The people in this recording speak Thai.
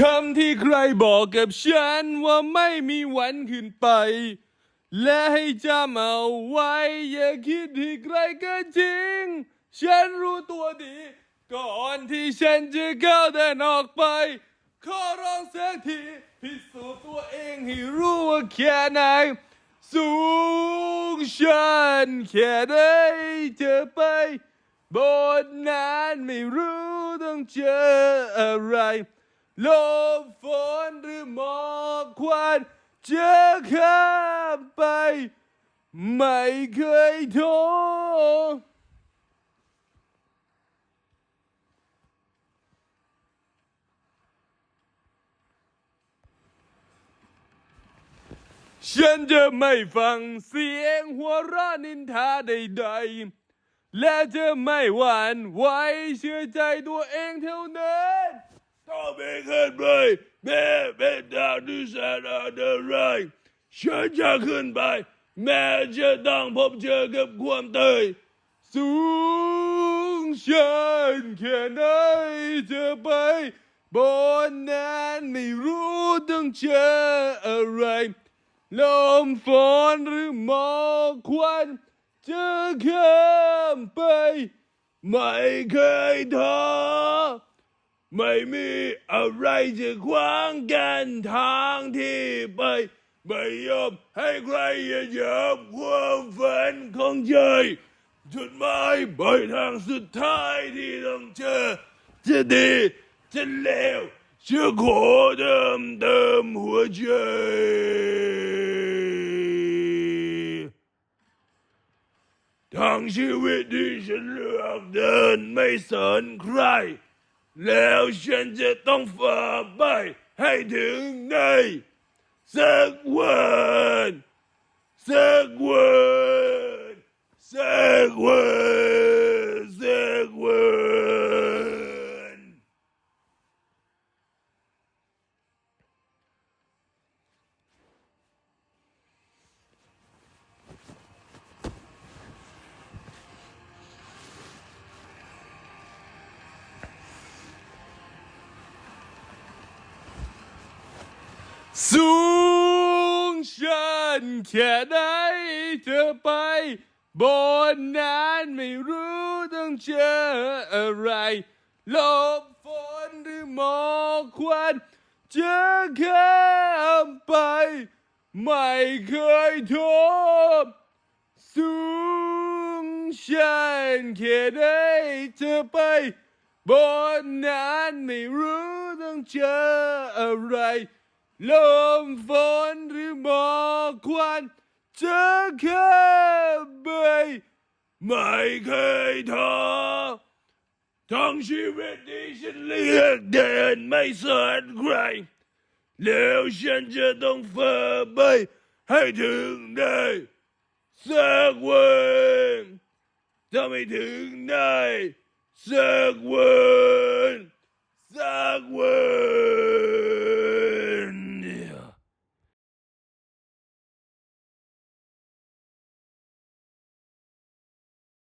คำที่ใครบอกกับฉันว่าไม่มีวันขึ้นไป และให้จำเอาไว้ อย่าคิดที่ใครก็จริง ฉันรู้ตัวดี ก่อนที่ฉันจะก้าวเดินออกไป ขอร้องสักทีพิสูจน์ตัวเองให้รู้ว่าแค่ไหน สูงชันแค่ไหนเธอไปบนนั้นไม่รู้ต้องเจออะไร ลมฝนหรือหมอกควันเจอข้ามไป ไม่เคยท้อฉันจะไม่ฟังเสียงหัวเราะนินทาใดๆ และจะไม่หวั่นไหวเชื่อใจตัวเองเท่านั้น ไม่ขึ้นไปแม้เป็นดาวที่แสนอันตรายฉันจะขึ้นไป แม้จะต้องพบเจอกับความตายสูงชันแค่ไหนจะไปบนนั้นไม่รู้ต้องเจออะไร ลมฝนหรือหมอกควันจะข้ามไป ไม่เคยท้อ ไม่มีอะไรจะขวางกันทางที่ไปไม่ยอมให้ใครเหยียบความฝันของใจจุดหมายปลายทางสุดท้ายที่ต้องเจอจะดีจะเลวจะขอเติมเติมหัวใจทางชีวิตที่ฉันเลือกเดินไม่สนใคร แล้วฉันจะต้องฝ่าไปให้ถึงในสักวันสักวันสักวัน สูงชันแค่ไหนเธอไป บนนั้นไม่รู้ต้องเจออะไรลมฝนหรือหมอกควันจะข้ามไป ไม่เคยท้อสูงชันแค่ไหนเธอไป บนนั้นไม่รู้ต้องเจออะไร ลมฝนหรือหมอกควันจะข้ามไปไม่เคยท้อทั้งชีวิตที่ฉันเลือกเดินไม่สนใคร แล้วฉันจะต้องฝ่าไปให้ถึงได้สักวันถ้าไม่ถึงได้สักวันสักวัน